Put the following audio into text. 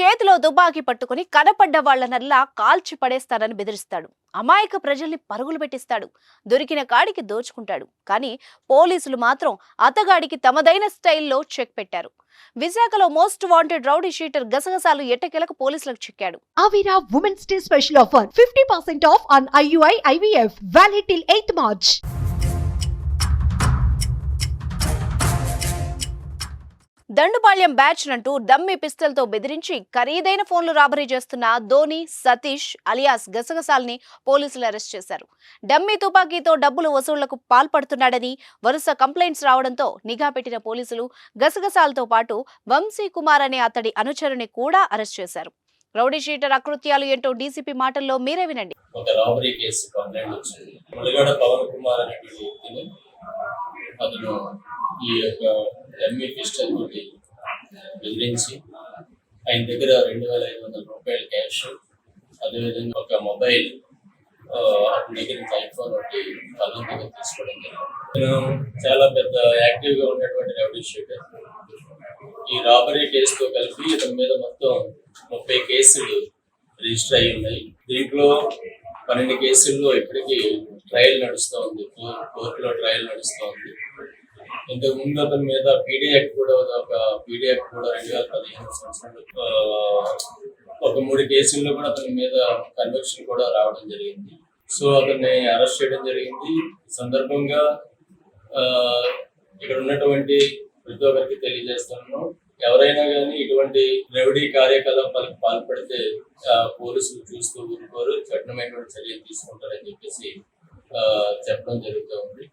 చేతిలో దుబాకి పట్టుకుని కనపడ్డ వాళ్ళనల్లా కాల్చి పడేస్తానని బెదిరిస్తాడు. అమాయక ప్రజల్ని పరుగులు పెట్టిస్తాడు. దొరికిన కాడికి దోచుకుంటాడు. కానీ పోలీసులు మాత్రం అతగాడికి తమదైన స్టైల్లో చెక్ పెట్టారు. విశాఖలో మోస్ట్ వాంటెడ్ రౌడీ షీటర్ గసగసాలు ఎట్టకేలకు పోలీసులకు చిక్కాడు. ఆవిరా women's day special offer fifty percent off on IUI IVF valid till eighth March Dandupalyam batch అంటూ డమ్మీ పిస్తల్తో బెదిరించి ఖరీదైన ఫోన్లు రాబరీ చేస్తున్న ధోని సతీష్ అలియాస్ గసగసాల్ని పోలీసులు అరెస్ట్ చేశారు. డమ్మీ తుపాకీతో డబ్బులు వసూళ్ళకు పాల్పడుతున్నాడని వరుస కంప్లైంట్స్ రావడంతో నిఘా పెట్టిన పోలీసులు గసగసాలతో పాటు వంశీ కుమార్ అనే అతడి అనుచరుని కూడా అరెస్ట్ చేశారు. రౌడీ షీటర్ అకృత్యాలు ఏంటో డీసీపీ మాటల్లో మీరే వినండి. ఒక రాబరీ కేసు కంప్లైంట్ వచ్చింది. పవన్ కుమార్ అతను ఈ యొక్క ఎంఈ పిస్టల్ తోటి బెదిరించి ఆయన దగ్గర రెండు వేల ఐదు వందల రూపాయలు క్యాష్ అదేవిధంగా ఒక మొబైల్ అతని దగ్గర నుంచి ఐఫోన్ ఒకటి కళ్ళం దగ్గర తీసుకోవడం జరిగింది. నేను చాలా పెద్ద యాక్టివ్గా ఉన్నటువంటి రెవెన్యూ షీటర్ ఈ రాబరీ కేసుతో కలిపి ఇతని మీద మొత్తం ముప్పై కేసులు రిజిస్టర్ అయి ఉన్నాయి. దీంట్లో పన్నెండు కేసుల్లో ఇప్పటికీ ట్రయల్ నడుస్తూ ఉంది కోర్టులో ట్రయల్ నడుస్తూ ఉంది ఇంతకు ముందు అతని మీద పీడీ యాక్ట్ కూడా ఒక పీడీ యాక్ట్ కూడా రెండు వేల పదిహేను సంవత్సరంలో ఒక మూడు కేసుల్లో కూడా అతని మీద కన్విక్షన్ కూడా రావడం జరిగింది. సో అతన్ని అరెస్ట్ చేయడం జరిగింది. ఈ సందర్భంగా ఇక్కడ ఉన్నటువంటి ప్రతి ఒక్కరికి తెలియజేస్తున్నాను ఎవరైనా కానీ ఇటువంటి రెవడీ కార్యకలాపాలకు పాల్పడితే పోలీసులు చూస్తూ ఊరుకోరు. కఠినమైనటువంటి చర్యలు తీసుకుంటారని చెప్పేసి చెప్పడం జరుగుతూ ఉంది.